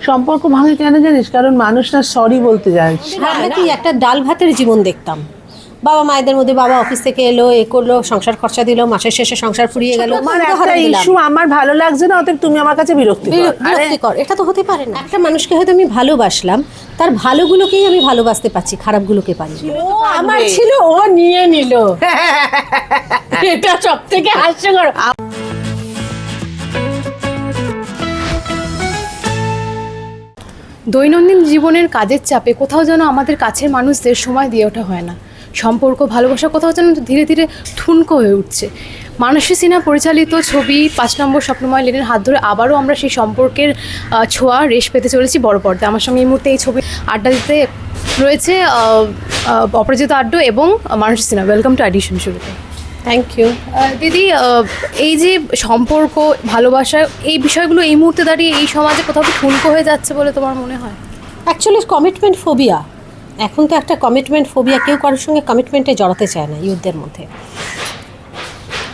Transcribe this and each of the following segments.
সম্পর্ক ভাঙে কেন জানিস? কারণ মানুষ না সরি বলতে যায়। আমরা কি একটা ডাল ভাতের জীবন দেখতাম। বাবা মায়েদের মধ্যে বাবা অফিস থেকে এলো এ করল সংসার খরচা দিল মাসের শেষে সংসার ফুরিয়ে গেল একটা ইস্যু আমার ভালো লাগছে না অতএব তুমি আমার কাছে বিরক্তি বিরক- বিরক্তিকর এটা তো হতে পারে না। একটা মানুষকে হয়তো আমি ভালোবাসলাম তার ভালোগুলোকেই আমি ভালোবাসতে পারছি খারাপগুলোকে পারি ও আমার ছিল ও নিয়ে নিল। এটা সব থেকে হাস্যকর। দৈনন্দিন জীবনের কাজের চাপে কোথাও যেন আমাদের কাছের মানুষদের সময় দিয়ে ওঠা হয় না। সম্পর্ক, ভালোবাসা কোথাও যেন ধীরে ধীরে ঠুনকো হয়ে উঠছে। মানসী সিনহা পরিচালিত ছবি পাঁচ নম্বর স্বপ্নময় লেনের হাত ধরে আবারও আমরা সেই সম্পর্কের ছোঁয়া, রেশ পেতে চলেছি বড় পর্দায়। আমার সঙ্গে এই মুহূর্তে এই ছবি আড্ডা দিতে রয়েছে অপরাজিতা আড্ড এবং Manasi Sinha. Welcome to edition শুরুতে। থ্যাংক ইউ দিদি এই যে সম্পর্ক ভালোবাসা এই বিষয়গুলো এই মুহূর্তে দাঁড়িয়ে এই সমাজে কোথাও কি ঠুনকো হয়ে যাচ্ছে বলে তোমার মনে হয়? অ্যাকচুয়ালি কমিটমেন্ট ফোবিয়া এখন তো একটা কমিটমেন্ট ফোবিয়া কেউ কারোর সঙ্গে কমিটমেন্টে জড়াতে চায় না ইউথদের মধ্যে।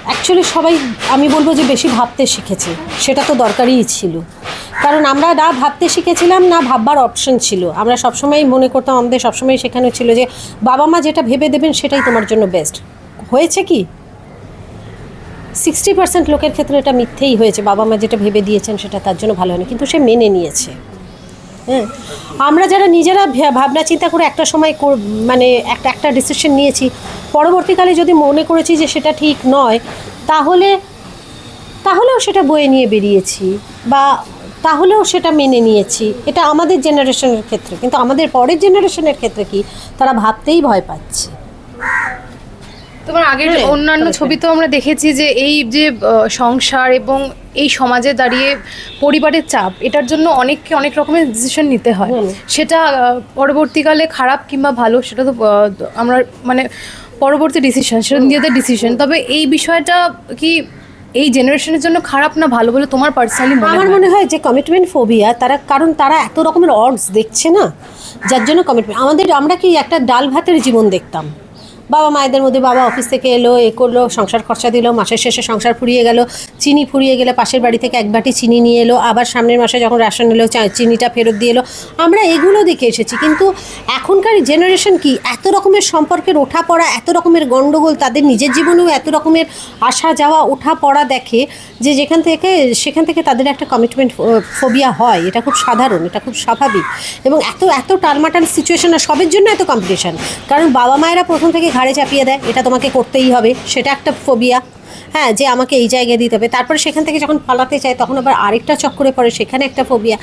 অ্যাকচুয়ালি সবাই আমি বলব যে বেশি ভাবতে শিখেছে সেটা তো দরকারই ছিল। কারণ আমরা না ভাবতে শিখেছিলাম না ভাববার অপশন ছিল। আমরা সবসময় মনে করতাম আমাদের সবসময় সেখানে ছিল যে বাবা মা যেটা ভেবে দেবেন সেটাই তোমার জন্য বেস্ট হয়েছে কি? সিক্সটি পার্সেন্ট লোকের ক্ষেত্রে এটা মিথ্যেই হয়েছে। বাবা মা যেটা ভেবে দিয়েছেন সেটা তার জন্য ভালো হয়নি, কিন্তু সে মেনে নিয়েছে। হ্যাঁ? আমরা যারা নিজেরা ভাবনা চিন্তা করে একটা সময় মানে একটা একটা ডিসিশন নিয়েছি, পরবর্তীকালে যদি মনে করেছি যে সেটা ঠিক নয়, তাহলে তাহলেও সেটা বয়ে নিয়ে বেরিয়েছি বা তাহলেও সেটা মেনে নিয়েছি। এটা আমাদের জেনারেশনের ক্ষেত্রে, কিন্তু আমাদের পরের জেনারেশনের ক্ষেত্রে কি? তারা ভাবতেই ভয় পাচ্ছে। তোমার আগের হ্যাঁ, অন্যান্য ছবি তো আমরা দেখেছি যে এই যে সংসার এবং এই সমাজে দাঁড়িয়ে পরিবারের চাপ এটার জন্য অনেককে অনেক রকমের ডিসিশন নিতে হয়। সেটা পরবর্তীকালে খারাপ কিংবা ভালো সেটা তো আমরা মানে পরবর্তী ডিসিশন সেটা নিজেদের ডিসিশন তবে এই বিষয়টা কি এই জেনারেশনের জন্য খারাপ না ভালো বলে তোমার পার্সোনালি আমার মনে হয় যে কমিটমেন্ট ফোবিয়া তারা কারণ তারা এত রকমের অডস দেখছে না যার জন্য কমিটমেন্ট আমাদের আমরা কি একটা ডাল ভাতের জীবন দেখতাম? বাবা মায়েদের মধ্যে বাবা অফিস থেকে এলো, এ করল, সংসার খরচা দিল, মাসের শেষে সংসার ফুরিয়ে গেল, চিনি ফুরিয়ে গেলে পাশের বাড়ি থেকে এক বাটি চিনি নিয়ে এলো, আবার সামনের মাসে যখন রেশন এলো চিনিটা ফেরত দিয়ে এলো। আমরা এগুলো দেখে এসেছি, কিন্তু এখনকার জেনারেশন কি এত রকমের সম্পর্কের ওঠা পড়া, এত রকমের গণ্ডগোল তাদের নিজের জীবনেও এত রকমের আসা যাওয়া, ওঠা পড়া দেখে যে যেখান থেকে, সেখান থেকে তাদের একটা কমিটমেন্ট ফোবিয়া হয়। এটা খুব সাধারণ, এটা খুব স্বাভাবিক। এবং এত এত টালমাটাল সিচুয়েশন আর সবের জন্য এত কম্পিটিশান কারণ বাবা মায়েরা প্রথম থেকে ঘাড়ে চাপিয়ে দেয়, এটা তোমাকে করতেই হবে, সেটা একটা ফোবিয়া হ্যাঁ যে আমাকে এই জায়গায় দিতে হবে। তারপরে সেখান থেকে যখন পালাতে চায় তখন আবার আরেকটা চক্করে পড়ে, সেখানে একটা ফোবিয়া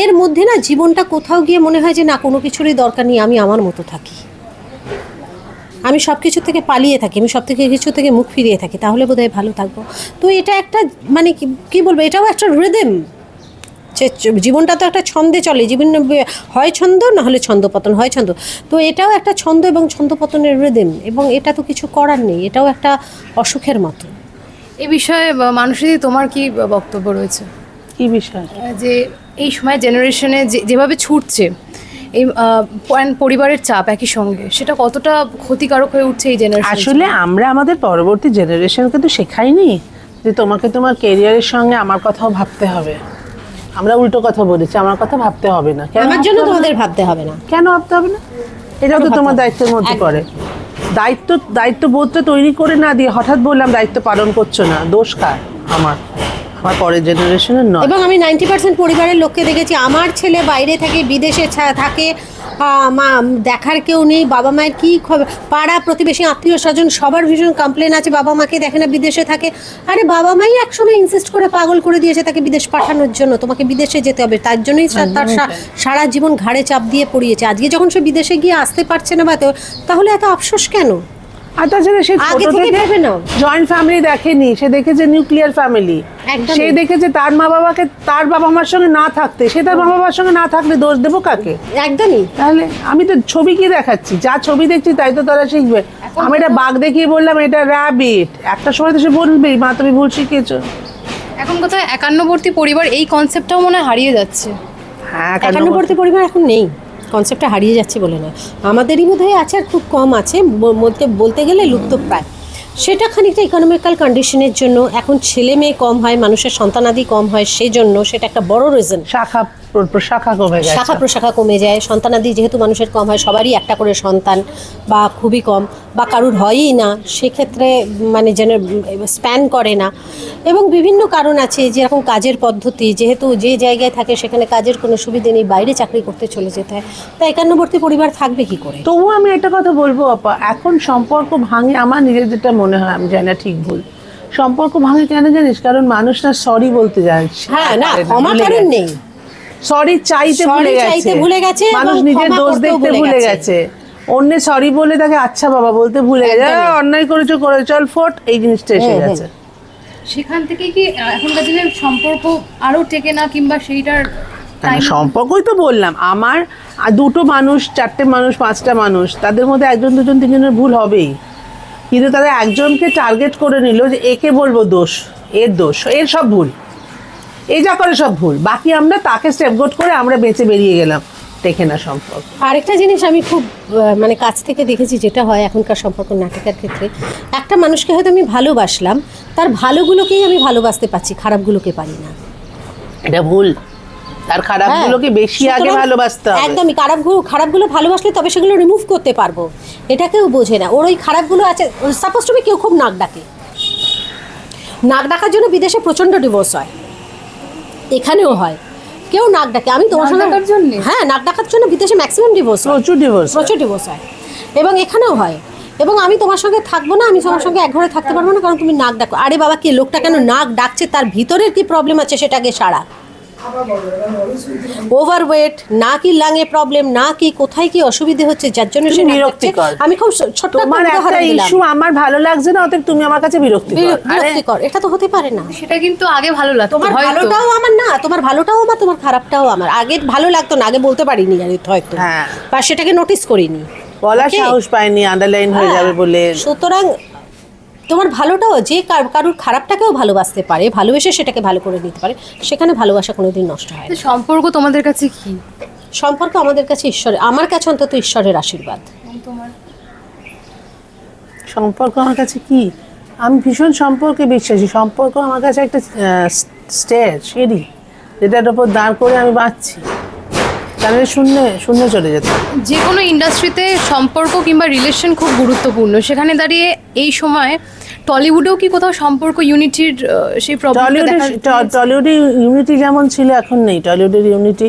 এর মধ্যে না, জীবনটা কোথাও গিয়ে মনে হয় যে না, কোনো কিছুরই দরকার নেই, আমি আমার মতো থাকি। আমি সব কিছু থেকে পালিয়ে থাকি, আমি সব থেকে কিছু থেকে মুখ ফিরিয়ে থাকি, তাহলে বোধহয় ভালো থাকব। তো এটা একটা মানে কি বলব, এটাও একটা রিদেম জীবনটা তো একটা ছন্দে চলে জীবন হয় ছন্দ না হলে ছন্দপতন হয় ছন্দ। তো এটাও একটা ছন্দ এবং ছন্দপতনের রিদেম এবং এটা তো কিছু করার নেই এটাও একটা অসুখের মতো। এ বিষয়ে মানুষের তোমার কি বক্তব্য রয়েছে? কি বিষয়? যে এই সময় জেনারেশনে যে যেভাবে ছুটছে এই পরিবারের চাপ একই সঙ্গে সেটা কতটা ক্ষতিকারক হয়ে উঠছে এই জেনারেশন আসলে আমরা আমাদের পরবর্তী জেনারেশনকে তো শেখাইনি যে তোমাকে তোমার কেরিয়ারের সঙ্গে আমার কথাও ভাবতে হবে। আমরা উল্টো কথা বলেছি আমার কথা ভাবতে হবে না। কেন আমার জন্য তোমাদের ভাবতে হবে না। কেন ভাবতে হবে না? এটাও তো তোমার দায়িত্বের মধ্যে পড়ে। দায়িত্ব দায়িত্ব বোধটা তৈরি করে না দিয়ে হঠাৎ বললাম দায়িত্ব পালন করছ না দোষ কার? আমার। আমার পরের জেনারেশনের নয়। এবং আমি নাইনটি পার্সেন্ট পরিবারের লোককে দেখেছি। আমার ছেলে বাইরে থাকে বিদেশে থাকে মা দেখার কেউ নেই বাবা মায়ের কী পাড়া প্রতিবেশী আত্মীয় স্বজন সবার ভীষণ কমপ্লেন আছে বাবা মাকে দেখে না বিদেশে থাকে। আরে বাবা মাই একসময় ইনসিস্ট করে পাগল করে দিয়েছে তাকে বিদেশ পাঠানোর জন্য। তোমাকে বিদেশে যেতে হবে তার জন্যই তার সারা জীবন ঘাড়ে চাপ দিয়ে পড়িয়েছে। আজকে যখন সে বিদেশে গিয়ে আসতে পারছে না বা তো- তাহলে এত আফসোস কেন? আর তাছাড়া সে আগে থেকে ভেবে নাও। জয়েন্ট ফ্যামিলি দেখেনি সে দেখেছে নিউক্লিয়ার ফ্যামিলি সে দেখেছে তার মা বাবাকে তার বাবা মার সঙ্গে না থাকতে সে তার মা বাবার সঙ্গে না থাকলে দোষ দেবো কাকে? একদমই। তাহলে আমি তো ছবি কি দেখাচ্ছি যা ছবি দেখছি তাই তো তারা শিখবে। আমি এটা বাঘ দেখিয়ে বললাম এটা র্যাবিট একটা সময় তো সে বলবেই মা তুমি ভুল শিখিয়েছো এখন কোথায়? একান্নবর্তী পরিবার এই কনসেপ্টটাও মনে হয় হারিয়ে যাচ্ছে। হ্যাঁ একান্নবর্তী পরিবার এখন নেই। কনসেপ্টটা হারিয়ে যাচ্ছে বলে নয়। আমাদেরই বোধহয় আছে আর খুব কম আছে মধ্যে বলতে গেলে লুপ্ত প্রায়। সেটা খানিকটা ইকোনমিক্যাল কন্ডিশনের জন্য, এখন ছেলে মেয়ে কম হয়, মানুষের সন্তানাদি কম হয় সেই জন্য সেটা একটা বড় রিজন শাখা প্রশাখা কমে গেছে। শাখা প্রশাখা কমে যায়। সন্তানাদি যেহেতু মানুষের কম হয় সবারই একটা করে সন্তান বা খুবই কম বা কারুর হয়ই না সেক্ষেত্রে মানে যেন স্প্যান করে না। এবং বিভিন্ন কারণ আছে যেরকম কাজের পদ্ধতি যেহেতু যে জায়গায় থাকে সেখানে কাজের কোনো সুবিধে নেই বাইরে চাকরি করতে চলে যেতে হয় তা একান্নবর্তী পরিবার থাকবে কি করে? তবুও আমি একটা কথা বলব আপা এখন সম্পর্ক ভাঙে আমার নিজের যেটা মনে হয় আমি জানি না ঠিক ভুল। সম্পর্ক ভাঙে কেন জানিস? কারণ মানুষ না সরি বলতে যাচ্ছে। হ্যাঁ না ক্ষমা কারণ নেই। সরি চাইতে ভুলে গেছে। ভুলে গেছে মানুষ নিজের দোষ দেখতে ভুলে গেছে। অন্য সরি বলে তাকে আচ্ছা বাবা বলতে ভুলে গেছে। অন্যায় করেছ করে চল ফোট এই জিনিসটা এসে। গেছে। সেখান থেকে কি এখনকার দিনে সম্পর্ক আরও টেকে না কিংবা সেইটার সম্পর্কই তো বললাম। আমার আর দুটো মানুষ চারটে মানুষ পাঁচটা মানুষ তাদের মধ্যে একজন দুজন তিনজনের ভুল হবেই। কিন্তু তারা একজনকে টার্গেট করে নিল যে একে বলব দোষ এর দোষ এর সব ভুল। এ যা করে সব ভুল। বাকি আমরা তাকে স্টেপগোট করে আমরা বেঁচে বেরিয়ে গেলাম টেকে না সম্পর্ক। আরেকটা জিনিস আমি খুব মানে কাছ থেকে দেখেছি যেটা হয় এখনকার সম্পর্ক নাটকের ক্ষেত্রে একটা মানুষকে হয়তো আমি ভালোবাসলাম তার ভালোগুলোকেই আমি ভালোবাসতে পারছি খারাপগুলোকে পারি না। এটা ভুল। তার খারাপগুলোকে হ্যাঁ। বেশি আগে ভালোবাসতে হবে। একদমই খারাপগুলো খারাপগুলো ভালোবাসলে তবে সেগুলো রিমুভ করতে পারব। এটা কেউ বোঝে না। ওর ওই খারাপগুলো আছে সাপোজ তুমি কেউ খুব নাক ডাকে। নাক ডাকার জন্য বিদেশে প্রচণ্ড ডিভোর্স হয়। এখানেও হয়। কেউ নাক ডাকে আমি তোমার সঙ্গে জন্য? হ্যাঁ নাক ডাকার জন্য বিদেশে ম্যাক্সিমাম ডিভোর্স প্রচুর ডিভোর্স প্রচুর ডিভোর্স হয়। এবং এখানেও হয়। এবং আমি তোমার সঙ্গে থাকব না আমি তোমার সঙ্গে এক ঘরে থাকতে পারব না কারণ তুমি নাক ডাকো। আরে বাবা কি লোকটা কেন নাক ডাকছে? তার ভিতরের কি প্রবলেম আছে সেটাকে সারা। ওভারওয়েট না কি লাঙে প্রবলেম না কি কোথায় কি অসুবিধে হচ্ছে যার জন্য সে বিরক্তিকর। আমি খুব ছ- ছোট্ট তোমার একটা ইস্যু আমার ভালো লাগছে না অতএব তুমি আমার কাছে বিরক্তি বির- বিরক্তিকর এটা তো হতে পারে না। সেটা কিন্তু আগে ভালো লাগতো তোমার ভালোটাও আমার না তোমার ভালোটাও আমার তোমার খারাপটাও আমার। আগে ভালো লাগতো না আগে বলতে পারিনি আর হয়তো। হ্যাঁ। বা সেটাকে নোটিস করিনি। বলার Okay? সাহস পাইনি আন্ডারলাইন হয়ে যাবে হ্যাঁ, বলে। সুতরাং তোমার ভালোটাও যে কার- কারুর খারাপটাকেও ভালোবাসতে পারে ভালোবেসে সেটাকে ভালো করে দিতে পারে সেখানে ভালোবাসা কোনোদিন নষ্ট হয় না। সম্পর্ক তোমাদের কাছে কি? সম্পর্ক আমাদের কাছে ঈশ্বরের আমার কাছে অন্তত ঈশ্বরের আশীর্বাদ। তোমার? সম্পর্ক আমার কাছে কি? আমি ভীষণ সম্পর্কে বিশ্বাসী সম্পর্ক আমার কাছে একটা স্টেজ সিঁড়ি যেটার ওপর দাঁড় করে আমি বাঁচছি। তাহলে শূন্য শূন্য চলে যেত যে কোনো ইন্ডাস্ট্রিতে সম্পর্ক কিংবা রিলেশন খুব গুরুত্বপূর্ণ। সেখানে দাঁড়িয়ে এই সময় টলিউডেও কি কোথাও সম্পর্ক ইউনিটির সেই টলিউডে ইউনিটি যেমন ছিল এখন নেই। টলিউডের ইউনিটি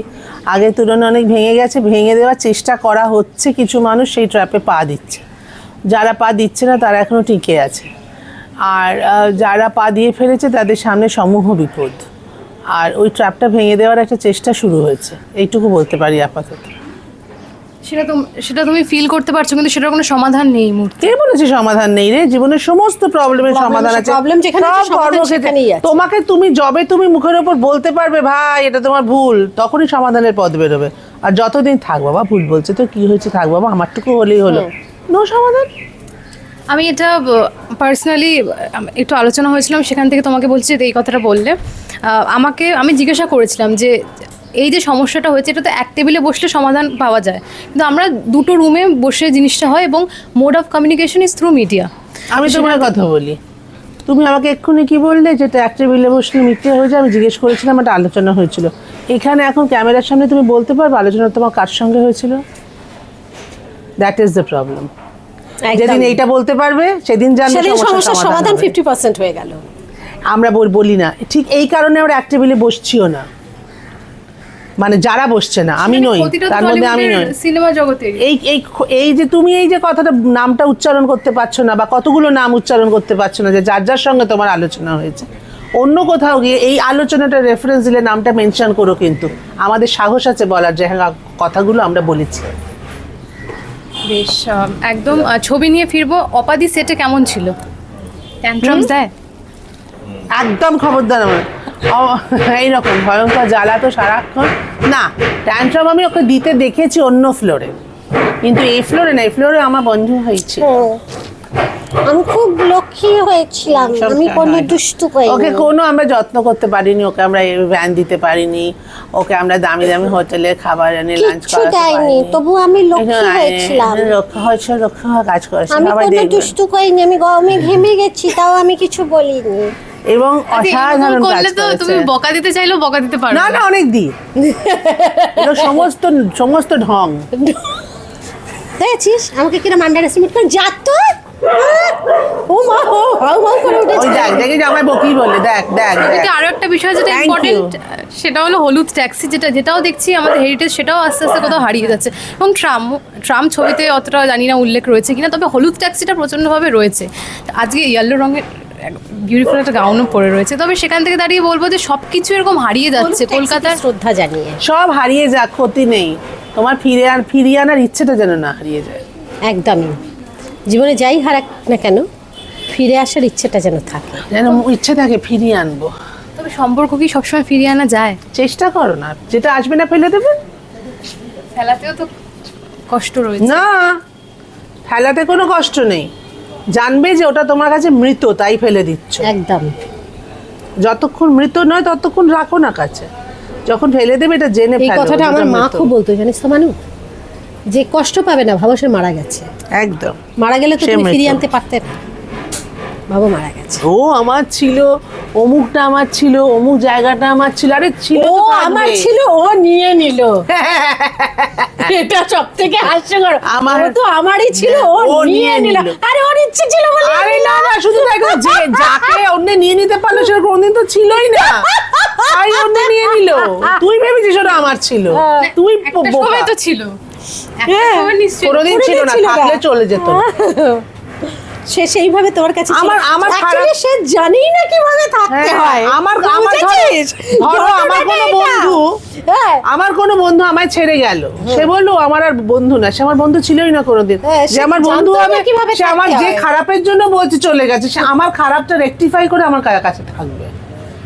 আগের তুলনায় অনেক ভেঙে গেছে। ভেঙে দেওয়ার চেষ্টা করা হচ্ছে। কিছু মানুষ সেই ট্র্যাপে পা দিচ্ছে। যারা পা দিচ্ছে না তারা এখনও টিকে আছে। আর যারা পা দিয়ে ফেলেছে তাদের সামনে সমূহ বিপদ। আর ওই ট্র্যাপটা ভেঙে দেওয়ার একটা চেষ্টা শুরু হয়েছে। এইটুকু বলতে পারি আপাতত। সেটা তুমি সেটা তুমি ফিল করতে পারছ কিন্তু সেটার কোনো সমাধান নেই মুহূর্তে। কে বলেছে সমাধান নেই রে। জীবনের সমস্ত প্রবলেমের সমাধান আছে। problem যেখানে আছে, সব সমাধান কর্মক্ষেত্রে- সেখানেই আছে। তোমাকে তুমি জবে তুমি মুখের ওপর বলতে পারবে ভাই এটা তোমার ভুল। তখনই সমাধানের পথ বেরোবে। আর যতদিন থাক বাবা ভুল বলছে তো কি হয়েছে থাক বাবা আমারটুকু হলেই হলো। নো সমাধান? আমি এটা পার্সোনালি একটু আলোচনা হয়েছিলাম সেখান থেকে তোমাকে বলছি যে এই কথাটা বললে। আহ, আমাকে আমি জিজ্ঞাসা করেছিলাম যে এই যে সমস্যাটা হয়েছে এটা তো এক টেবিলে বসলে সমাধান পাওয়া যায়। কিন্তু আমরা দুটো রুমে বসে জিনিসটা হয় এবং mode of communication is through media আমি তোমার কথা বলি। তুমি আমাকে এক্ষুনি কি বললে যেটা এক টেবিলে বসলে মিথ্যে হয়ে যায়? আমি জিজ্ঞেস করেছিলাম একটা আলোচনা হয়েছিল। এখানে এখন ক্যামেরার সামনে তুমি বলতে পারবে আলোচনা তোমার কার সঙ্গে হয়েছিল? দ্যাট ইজ দ্য প্রবলেম যেদিন এইটা বলতে পারবে সেদিন জানবে সমস্যার সমাধান সমাধান হবে। ফিফটি পার্সেন্ট হয়ে গেল। আমরা বল- বলি না। ঠিক এই কারণে আমরা এক টেবিলে বসছিও না। মানে যারা বসছে না আমি নই তার মধ্যে আমি নই। সিনেমা জগতের এই এই এই যে তুমি এই যে কথাটা নামটা উচ্চারণ করতে পারছ না বা কতগুলো নাম উচ্চারণ করতে পারছ না যে যার যার সঙ্গে তোমার আলোচনা হয়েছে। অন্য কোথাও গিয়ে এই আলোচনাটা রেফারেন্স দিলে নামটা মেনশন করো কিন্তু। আমাদের সাহস আছে বলার যে হ্যাঁ কথাগুলো আমরা বলেছি। বেশ একদম ছবি নিয়ে ফিরবো। অপাদি সেটে কেমন ছিল? ট্যান্ট্রামস দেয়? একদম খবরদার আমার। এইরকম ভয়ঙ্কর জ্বালা তো সারাক্ষণ। না ট্যান্ট্রাম আমি ওকে দিতে দেখেছি অন্য ফ্লোরে কিন্তু এই ফ্লোরে না এই ফ্লোরে আমার বন্ধু হয়েছে। আমি খুব লক্ষ্মী হয়েছিলাম। আমি কোনো। দুষ্টু ওকে কোনো আমরা যত্ন করতে পারিনি ওকে আমরা ভ্যান দিতে পারিনি। ওকে আমরা দামি দামি হোটেলে খাবার এনে লাঞ্চ কিচ্ছু দেয়নি তবু আমি লক্ষ্মী হয়েছিলাম। রক্ষা হয়েছে রক্ষা কাজ করেছে। আমি কোনো দুষ্টু করিনি আমি গরমে ঘেমে গেছি তাও আমি কিছু বলিনি। এবং আচ্ছা, অসাধারণ কাজ তো তুমি বকা দিতে চাইলেও বকা দিতে পারো না না। অনেক দি সমস্ত সমস্ত ঢং। দেখেছিস? আমাকে কিরম আন্ডার এস্টিমেট করে যা তো ও মা ও হাউ হাউ করে ওই উঠেছে। দেখ দেখি আমায় বকি বলে দেখ দেখ দেখ। এদিকে আরও একটা বিষয় যেটা ইম্পর্টেন্ট সেটা হলো হলুদ ট্যাক্সি যেটা যেটাও দেখছি আমাদের হেরিটেজ সেটাও আস্তে আস্তে কোথাও হারিয়ে যাচ্ছে। এবং ট্রাম ট্রাম ছবিতে অতটা জানি না উল্লেখ রয়েছে কিনা তবে হলুদ ট্যাক্সিটা প্রচণ্ডভাবে রয়েছে। আজকে ইয়েলো রঙের বিউটিফুল একটা গাউনও পরে রয়েছে। তবে সেখান থেকে দাঁড়িয়ে বলব যে সব কিছু এরকম হারিয়ে যাচ্ছে। কলকাতার শ্রদ্ধা জানিয়ে। সব হারিয়ে যাক ক্ষতি নেই। তোমার ফিরে আর ফিরিয়ে আনার ইচ্ছেটা যেন না হারিয়ে যায়। একদমই। জীবনে যাই হারাক না কেন ফিরে আসার ইচ্ছেটা যেন থাকে। যেন ইচ্ছে থাকে ফিরিয়ে আনব। তবে সম্পর্ক কি সবসময় ফিরিয়ে আনা যায়? চেষ্টা করো না। যেটা আসবে না ফেলে দেবে? ফেলাতেও তো কষ্ট রয়েছে। না ফেলাতে কোনো কষ্ট নেই। জানবে যে ওটা তোমার কাছে মৃত তাই ফেলে দিচ্ছ। একদম। যতক্ষণ মৃত নয় ততক্ষণ রাখো না কাছে। যখন ফেলে দেবে এটা জেনে এই কথাটা আমার মা। খুব বলতো জানিস তো মানু? যে কষ্ট পাবে না ভাবো সে মারা গেছে। একদম। মারা গেলে তো তুমি ফিরিয়ে আনতে পারতে না। ভাবো মারা গেছে। ও আমার ছিল অমুকটা আমার ছিল অমুক জায়গাটা আমার ছিল আরে ছিল ও আমার ছিল ও নিয়ে নিল। এটা সব থেকে হাস্যকর। আমার- তো আমারই ছিল ও ও নিয়ে নিল। আরে ওর ইচ্ছে ছিল বলে? আরে না না শুধু তাই না, যে যাকে অন্য নিয়ে নিতে পারল সেটা কোনদিন তো ছিলই না। তাই অন্য নিয়ে নিল। তুই ভেবেছিস ওটা আমার ছিল? তুই একটা তো ছিল। হ্যাঁ। কোনোদিন ছিল না। থাকলে চলে যেত। সে সেইভাবে তোমার কাছে আমার- আমার খারাপ- সে জানেই না কীভাবে থাকতে হ্যাঁ, হয়। আমার আমার ধরো আমার কোনো বন্ধু হ্যাঁ। আমার কোনো বন্ধু আমায় ছেড়ে গেল। সে বলল আমার আর বন্ধু না সে আমার বন্ধু ছিলই না কোনোদিন। হ্যাঁ, যে সে আমার বন্ধু হবে কীভাবে সে আমার যে খারাপের জন্য বলছে চলে গেছে সে আমার খারাপটা রেকটিফাই করে আমার কাছে থাকবে।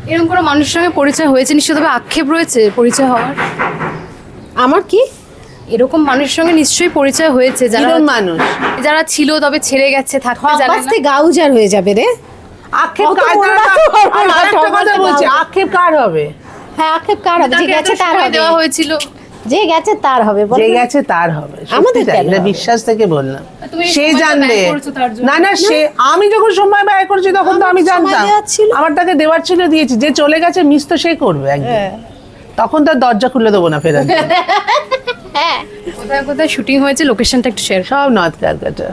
এরকম কোনো মানুষের সঙ্গে পরিচয় হয়েছে নিশ্চয় তবে আক্ষেপ রয়েছে পরিচয় হওয়ার? আমার কি? এরকম মানুষের সঙ্গে নিশ্চয়ই পরিচয় হয়েছে যারা মানুষ যারা ছিল তবে ছেড়ে গেছে থাকতে জানে না বাস্তে গাউজার হয়ে যাবে রে আক্ষেপ অত কার তো হবে না, আরেকটা কথা বলছি পারবে। আক্ষেপ কার হবে হ্যাঁ আক্ষেপ কার হবে যে তাকে গেছে তার সময় হবে দেওয়া হয়েছিল যে গেছে তার হবে বলো যে না? গেছে তার হবে সত্যি আমাদের তাই, কেন এটা হবে? বিশ্বাস থেকে বললাম তুমি সে সময়টা জানবে ব্যয় করেছ তার জন্য। না না সে আমি যখন সময় ব্যয় করছি তখন তো আমার আমি সময় জানতাম দেওয়ার ছিল। আমার তাকে দেওয়ার ছিল দিয়েছি যে চলে গেছে মিস তো সে করবে একদিন হ্যাঁ। তখন তার দরজা খুলে দেবো না ফেরার জন্য। হ্যাঁ। কোথায় কোথায় শুটিং হয়েছে? লোকেশনটা একটু শেয়ার সব নর্থ ক্যালকাটা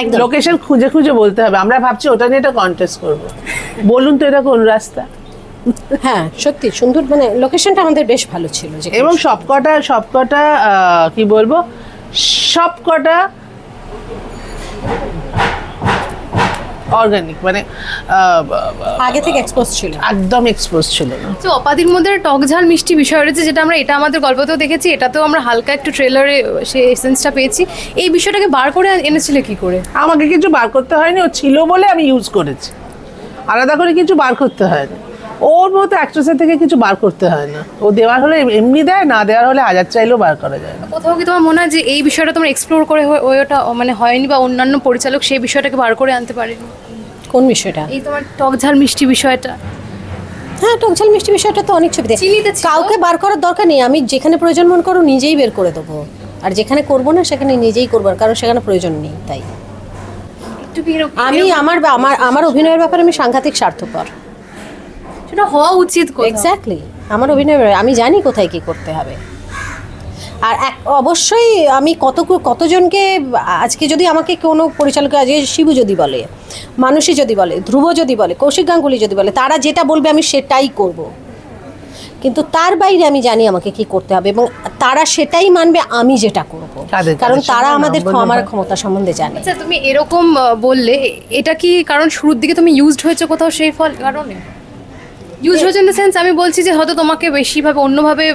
একদম। লোকেশন খুঁজে খুঁজে বলতে হবে। আমরা ভাবছি ওটা নিয়ে একটা কন্টেস্ট করব। বলুন তো এটা কোন রাস্তা? হ্যাঁ সত্যি সুন্দর মানে লোকেশনটা আমাদের বেশ ভালো ছিল যে এবং সবকটা সবকটা কি বলব? সবকটা অর্গানিক মানে আগে থেকে এক্সপোজ ছিল। একদম এক্সপোজ ছিল না। তো অপাদির মধ্যে টক ঝাল মিষ্টি বিষয় রয়েছে যেটা আমরা এটা আমাদের গল্পতেও দেখেছি এটাতেও আমরা হালকা একটু ট্রেলারে সেই এসেন্সটা পেয়েছি। এই বিষয়টাকে বার করে এনেছিলে কি করে? আমাকে কিছু বার করতে হয়নি ও ছিল বলে আমি ইউজ করেছি। আলাদা করে কিছু বার করতে হয়নি। ওর মতো অ্যাক্ট্রেসের থেকে কিছু বার করতে হয় না। ও দেওয়ার হলে এমনি দেয় না দেওয়ার হলে হাজার চাইলেও বার করা যায় না। কোথাও কি তোমার মনে হয় যে এই বিষয়টা তোমরা এক্সপ্লোর করে হয়ে- ওটা মানে হয়নি বা অন্যান্য পরিচালক সেই বিষয়টাকে বার করে আনতে পারেনি? কোন বিষয়টা? এই তোমার টক ঝাল মিষ্টি বিষয়টা। হ্যাঁ টকঝাল মিষ্টি বিষয়টা তো অনেক ছবিতে চিনিতে কাউকে বার করার দরকার নেই। আমি যেখানে প্রয়োজন মনে করো নিজেই বের করে দেবো। আর যেখানে করব না সেখানে নিজেই করব। কারণ সেখানে প্রয়োজন নেই তাই। আমি আমার আমার আমার অভিনয়ের ব্যাপারে আমি সাংঘাতিক স্বার্থপর। সেটা হওয়া উচিত এক্স্যাক্টলি আমার অভিনয় আমি জানি কোথায় কি করতে হবে। আর এক অবশ্যই আমি কত কতজনকে আজকে যদি আমাকে কোনো পরিচালক আজকে শিবু যদি বলে মানুষই যদি বলে ধ্রুব যদি বলে কৌশিক গাঙ্গুলি যদি বলে তারা যেটা বলবে আমি সেটাই করব। কিন্তু তার বাইরে আমি জানি আমাকে কি করতে হবে এবং তারা সেটাই মানবে আমি যেটা করব। কারণ তারা আমাদের আমার ক্ষমতা সম্বন্ধে জানে। আচ্ছা তুমি এরকম বললে এটা কি কারণ শুরুর দিকে তুমি ইউজড হয়েছে কোথাও সেই ফল কারণে? ইউজ হয়েছে ইন দ্য সেন্স আমি বলছি যে হয়তো তোমাকে বেশিভাবে অন্যভাবে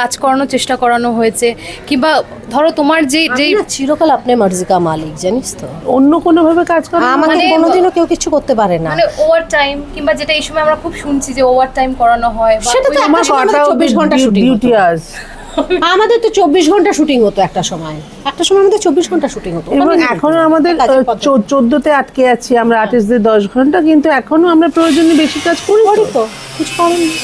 কাজ করানোর চেষ্টা করানো হয়েছে কিংবা ধরো তোমার যে যে যেই চিরকাল আপনি মার্জিকা মালিক জানিস তো। অন্য কোনোভাবে কাজ করা আমাকে কোনোদিনও কেউ কিছু করতে পারে না। মানে ওভার টাইম কিংবা যেটা এই সময় আমরা খুব শুনছি যে ওভার টাইম করানো হয় সেটা তো আমার একটা সময় 24 ঘণ্টা শুটিং ডিউটি হতো। আমাদের তো চব্বিশ ঘণ্টা শুটিং হতো একটা সময়। একটা সময় আমাদের চব্বিশ ঘণ্টা শুটিং হতো। এবং এখনও আমাদের। চোদ্দতে আটকে আছি আমরা আর্টিস্টদের দশ ঘণ্টা কিন্তু এখনও আমরা প্রয়োজনে বেশি কাজ করি তো। কিছু করেন না।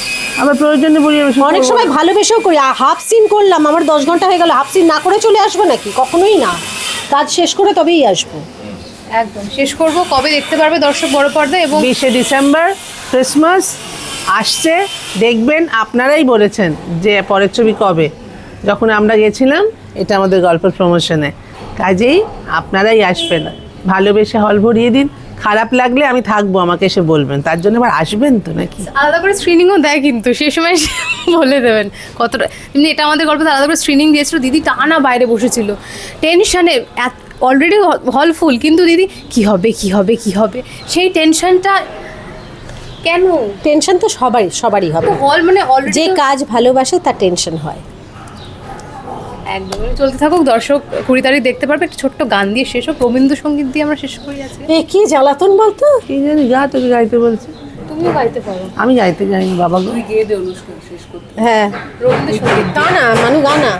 আমরা প্রয়োজনে বলি অনেক সময় ভালোবেসেও করি হাফ সিন করলাম আমার দশ ঘণ্টা হয়ে গেল হাফ সিন না করে চলে আসব নাকি? কখনোই না। কাজ শেষ করে তবেই আসব। একদম শেষ করব কবে দেখতে পারবে দর্শক বড় পর্দা এবং বিশে ডিসেম্বর ক্রিসমাস আসছে, দেখবেন আপনারাই বলেছেন যে পরের ছবি কবে। যখন আমরা গেছিলাম, এটা আমাদের গল্পের প্রমোশনে কাজেই আপনারাই আসবেন। ভালোবেসে হল ভরিয়ে দিন। খারাপ লাগলে আমি থাকব, আমাকে এসে বলবেন। তার জন্য আবার আসবেন তো নাকি? আলাদা করে স্ক্রিনিংও দেয় কিন্তু, সে সময় বলে দেবেন কতটা এমনি এটা আমাদের গল্পতে আলাদা করে স্ক্রিনিং দিয়েছিল, দিদি টানা বাইরে বসেছিল। টেনশনে অলরেডি হল ফুল কিন্তু দিদি, কি হবে কি হবে কি হবে? সেই টেনশনটা কেন? টেনশন তো সবারই সবারই হবে। হল মানে অলরেডি যে কাজ ভালোবাসে তার টেনশন হয়। একদম চলতে থাকুক দর্শক কুড়ি তারিখ দেখতে পারবে একটা ছোট্ট গান দিয়ে শেষ হোক রবীন্দ্রসঙ্গীত দিয়ে আমরা শেষ করি আজকে। এ কি জ্বালাতন বলতো? কি জানি গা তোকে গাইতে বলছে। তুমিও গাইতে পারো। আমি গাইতে যাইনি বাবা গো। হ্যাঁ। রবীন্দ্রসঙ্গীত। গানা মানু গানা।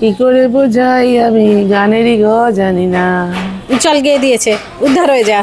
কি করে বোঝাই আমি গানেরই গ জানি না। চল গিয়ে দিয়েছে উদ্ধার হয়ে যা।